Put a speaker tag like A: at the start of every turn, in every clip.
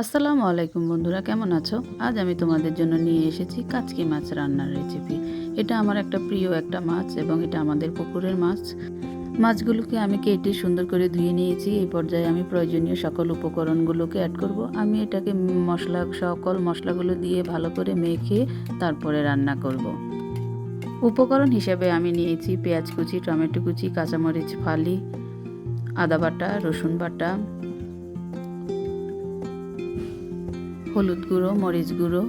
A: আসসালামু আলাইকুম বন্ধুরা, কেমন আছো? আজ আমি তোমাদের জন্য নিয়ে এসেছি কাচকি মাছ রান্নার রেসিপি এটা আমার একটা প্রিয় একটা মাছ এবং এটা আমাদের পুকুরের মাছ। মাছগুলোকে আমি কেটে সুন্দর করে ধুয়ে নিয়েছি। এই পর্যায়ে আমি প্রয়োজনীয় সকল উপকরণগুলোকে অ্যাড করব। আমি এটাকে মশলা, সকল মশলাগুলো দিয়ে ভালো করে মেখে তারপরে রান্না করব। উপকরণ হিসেবে আমি নিয়েছি পেঁয়াজ কুচি, টমেটো কুচি, কাঁচামরিচ, ফালি, আদা বাটা, রসুন বাটা হলুদ গুঁড়ো, মরিচ গুঁড়ো,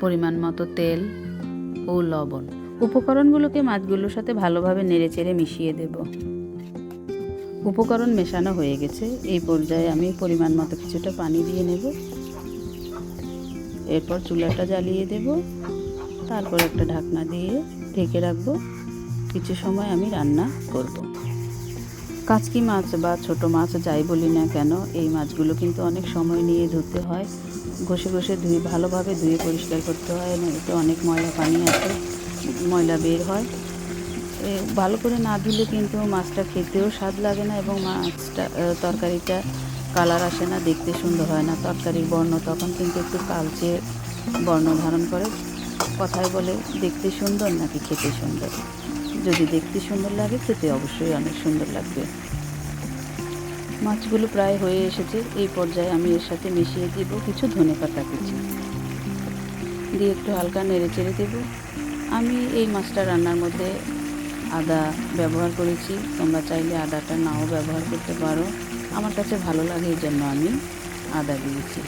A: পরিমাণ মতো তেল ও লবণ। উপকরণগুলোকে মাছগুলোর সাথে ভালোভাবে নেড়েচেড়ে মিশিয়ে দেব। উপকরণ মেশানো হয়ে গেছে। এই পর্যায়ে আমি পরিমাণ মতো কিছুটা পানি দিয়ে নেব। এরপর চুলাটা জ্বালিয়ে দেব। তারপর একটা ঢাকনা দিয়ে ঢেকে রাখব। কিছু সময় আমি রান্না করব। কাচকি মাছ বা ছোট মাছ যাই বলি না কেন, এই মাছগুলো কিন্তু অনেক সময় নিয়ে ধুতে হয়। ঘষে ঘষে ধুয়ে ভালোভাবে ধুয়ে পরিষ্কার করতে হয় এবং এতে অনেক ময়লা পানি আছে, ময়লা বের হয়। ভালো করে না ধুলে কিন্তু মাছটা খেতেও স্বাদ লাগে না এবং মাছটা তরকারিটা কালার আসে না, দেখতে সুন্দর হয় না। তরকারির বর্ণ তখন কিন্তু একটু কালচে বর্ণ ধারণ করে। কথায় বলে, দেখতে সুন্দর নাকি খেতে সুন্দর? যদি দেখতে সুন্দর লাগে, খেতে অবশ্যই অনেক সুন্দর লাগবে। মাছগুলো প্রায় হয়ে এসেছে। এই পর্যায়ে আমি এর সাথে মিশিয়ে দিব কিছু ধনে পাতা কুচি। দিয়ে একটু হালকা নেড়ে চেড়ে দেব। আমি এই মাছটা রান্নার মধ্যে আদা ব্যবহার করেছি। তোমরা চাইলে আদাটা নাও ব্যবহার করতে পারো। আমার কাছে ভালো লাগে এই জন্য আমি আদা দিয়েছি।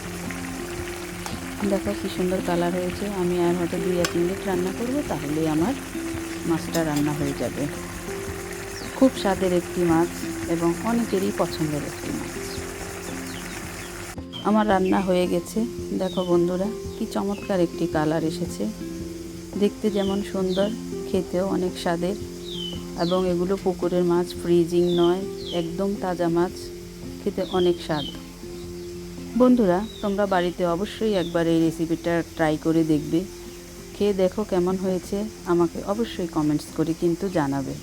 A: দেখো কি সুন্দর কালার হয়েছে। আমি আর হয়তো দুই এক মিনিট রান্না করব, তাহলেই আমার মাছটা রান্না হয়ে যাবে। খুব স্বাদের একটি মাছ এবং অনেকেরই পছন্দের একটি মাছ। আমার রান্না হয়ে গেছে। দেখো বন্ধুরা, কি চমৎকার একটি কালার এসেছে। দেখতে যেমন সুন্দর, খেতেও অনেক স্বাদের এবং এগুলো পুকুরের মাছ, ফ্রিজিং নয়, একদম তাজা মাছ, খেতে অনেক স্বাদ। বন্ধুরা, তোমরা বাড়িতে অবশ্যই একবার এই রেসিপিটা ট্রাই করে দেখবে। খেয়ে দেখো কেমন হয়েছে, আমাকে অবশ্যই কমেন্টস করে কিন্তু জানাবে।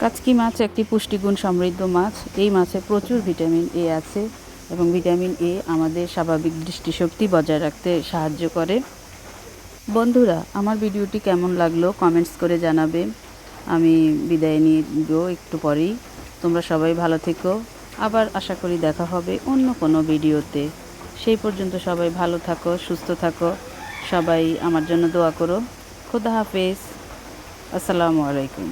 A: কাচকি মাছ একটি পুষ্টিগুণ সমৃদ্ধ মাছ। এই মাছে প্রচুর ভিটামিন এ আছে এবং ভিটামিন এ আমাদের স্বাভাবিক দৃষ্টিশক্তি বজায় রাখতে সাহায্য করে। বন্ধুরা, আমার ভিডিওটি কেমন লাগল কমেন্টস করে জানাবে। আমি বিদায় নিয়ে একটু পরেই। তোমরা সবাই ভালো থেকো। আবার আশা করি দেখা হবে অন্য কোনো ভিডিওতে। সেই পর্যন্ত সবাই ভালো থাকো, সুস্থ থাকো। সবাই আমার জন্য দোয়া করো। খুদা হাফেজ। আসসালামু আলাইকুম।